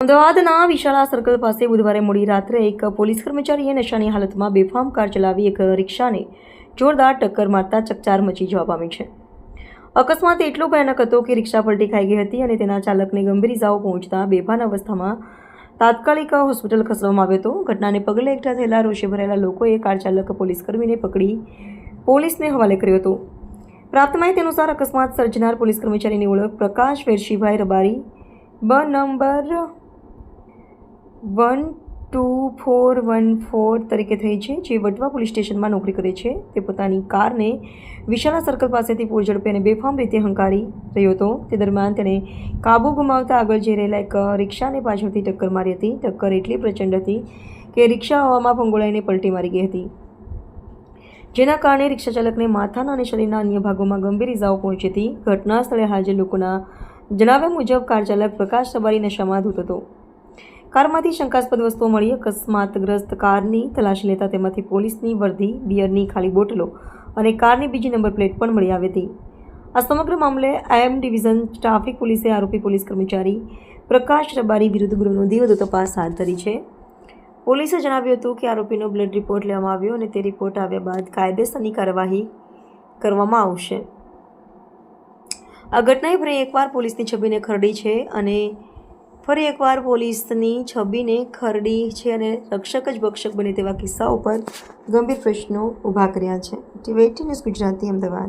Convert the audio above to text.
અમદાવાદના વિશાળા સર્કલ પાસે બુધવારે મોડી રાત્રે એક પોલીસ કર્મચારીએ નશાની હાલતમાં બેફામ કાર ચલાવી એક રિક્ષાને જોરદાર ટક્કર મારતા ચકચાર મચી જવા પામી છે. અકસ્માત એટલો ભયાનક હતો કે રિક્ષા પલટી ખાઈ ગઈ હતી અને તેના ચાલકને ગંભીર ઇજાઓ પહોંચતા બેભાન અવસ્થામાં તાત્કાલિક હોસ્પિટલ ખસવામાં આવ્યો હતો. ઘટનાને પગલે એકઠા થયેલા રોષે ભરેલા લોકોએ કાર ચાલક પોલીસકર્મીને પકડી પોલીસને હવાલે કર્યો હતો. પ્રાપ્ત માહિતી અનુસાર અકસ્માત સર્જનાર પોલીસ કર્મચારીની ઓળખ પ્રકાશ વેરશીભાઈ રબારી, બ number one two four one four તરીકે થઈ છે, જે વટવા પોલીસ સ્ટેશનમાં નોકરી કરે છે. તે પોતાની કારને વિશાળા સર્કલ પાસેથી પૂરઝડપે અને બેફામ રીતે હંકારી રહ્યો હતો. તે દરમિયાન તેણે કાબુ ગુમાવતા આગળ જઈ રહેલા એક રિક્ષાને પાછળથી ટક્કર મારી હતી. ટક્કર એટલી પ્રચંડ હતી કે રિક્ષા હવામાં ભંગોળાઈને પલટી મારી ગઈ હતી. જેના કારણે રિક્ષા ચાલકને માથાના અને શરીરના અન્ય ભાગોમાં ગંભીર ઇજાઓ પહોંચી હતી. ઘટના સ્થળે હાજર લોકોના જણાવ્યા મુજબ કાર ચાલક પ્રકાશ સવારી નશામાં ધૂત હતો. કારમાંથી શંકાસ્પદ વસ્તુઓ મળી. અકસ્માતગ્રસ્ત કારની તલાશી લેતા તેમાંથી પોલીસની વર્ધી બિયરની ખાલી બોટલો અને કારની બીજી નંબર પ્લેટ પણ મળી આવી હતી. આ સમગ્ર મામલે આઈએમ ડિવિઝન ટ્રાફિક પોલીસે આરોપી પોલીસ કર્મચારી પ્રકાશ રબારી વિરુદ્ધ ગૃહ નોંધી વધુ તપાસ હાથ ધરી છે. પોલીસે જણાવ્યું હતું કે આરોપીનો બ્લડ રિપોર્ટ લેવામાં આવ્યો અને તે રિપોર્ટ આવ્યા બાદ કાયદેસરની કાર્યવાહી કરવામાં આવશે. આ ઘટનાએ ફરી એકવાર પોલીસની છબીને ખરડી છે અને ફરી એકવાર પોલીસની છબીને ખરડી છે અને રક્ષક જ ભક્ષક બને તેવા કિસ્સા ઉપર ગંભીર પ્રશ્નો ઊભા કર્યા છે. TV news Gujarati Ahmedabad.